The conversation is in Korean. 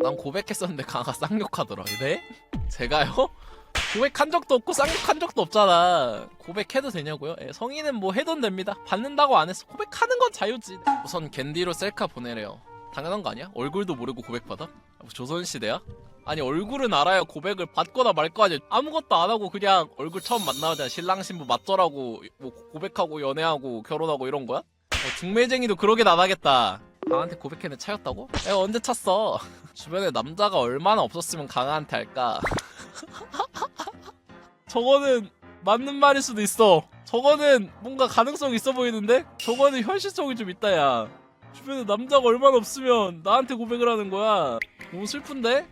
난 고백했었는데 강아가 쌍욕하더라. 네? 제가요? 고백한 적도 없고 쌍욕한 적도 없잖아. 고백해도 되냐고요? 예, 성인은 뭐 해도 됩니다. 받는다고 안 했어. 고백하는 건 자유지. 우선 겐디로 셀카 보내래요. 당연한 거 아니야? 얼굴도 모르고 고백받아? 뭐 조선시대야? 아니 얼굴은 알아야 고백을 받거나 말거 아니야 아무것도 안 하고 그냥 얼굴 처음 만나자마자 신랑 신부 맞더라고 뭐 고백하고 연애하고 결혼하고 이런 거야? 어, 중매쟁이도 그러긴 안 하겠다 강한테 고백해는 차였다고? 내가 언제 찼어 주변에 남자가 얼마나 없었으면 강한테 할까 저거는 맞는 말일 수도 있어 저거는 뭔가 가능성이 있어 보이는데? 저거는 현실성이 좀 있다 야 주변에 남자가 얼마나 없으면 나한테 고백을 하는 거야 너무 슬픈데?